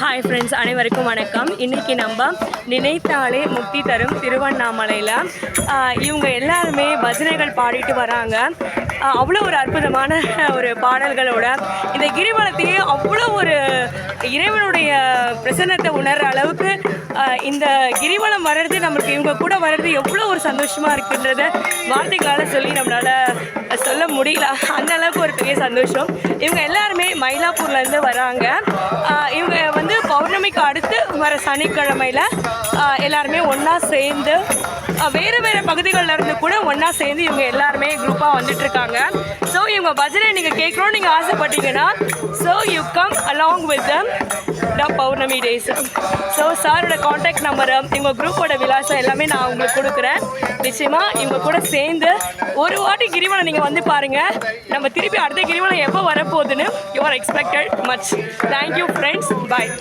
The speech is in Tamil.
ஹாய் ஃப்ரெண்ட்ஸ் அனைவருக்கும் வணக்கம். இன்றைக்கி நம்ம நினைத்தாலே முக்தி தரும் திருவண்ணாமலையில். இவங்க எல்லாருமே பஜனைகள் பாடிட்டு வராங்க. அவ்வளோ ஒரு அற்புதமான ஒரு பாடல்களோட இந்த கிரிவலத்தையே அவ்வளோ ஒரு இறைவனுடைய பிரசன்னத்தை உணர்கிற அளவுக்கு இந்த கிரிவலம் வர்றது நம்மளுக்கு இவங்க கூட வர்றது எவ்வளோ ஒரு சந்தோஷமாக இருக்குன்றத வார்த்தைகளால் சொல்லி நம்மளால் சொல்ல முடியல. அந்த அளவுக்கு ஒரு பெரிய சந்தோஷம். இவங்க எல்லாருமே மயிலாப்பூர்லேருந்து வராங்க. பௌர்ணமிக்கு அடுத்து வர சனிக்கிழமையில் எல்லாருமே ஒன்றா சேர்ந்து வேறு வேறு பகுதிகளில் இருந்து கூட ஒன்றா சேர்ந்து இவங்க எல்லாருமே குரூப்பாக வந்துட்டு இருக்காங்க. ஸோ இவங்க பஜனை நீங்கள் கேட்கணும்னு நீங்கள் ஆசைப்பட்டீங்கன்னா so along with them the Pournami days so சாரோட காண்டாக்ட் நம்பரு இவங்க குரூப்போட விலாசம் எல்லாமே நான் உங்களுக்கு கொடுக்குறேன். நிச்சயமாக இவங்க கூட சேர்ந்து ஒரு வாட்டி கிரிவலம் நீங்கள் வந்து பாருங்கள் நம்ம திருப்பி அடுத்த கிரிவலம் எப்போ வரப்போகுதுன்னு you are expected much thank you friends bye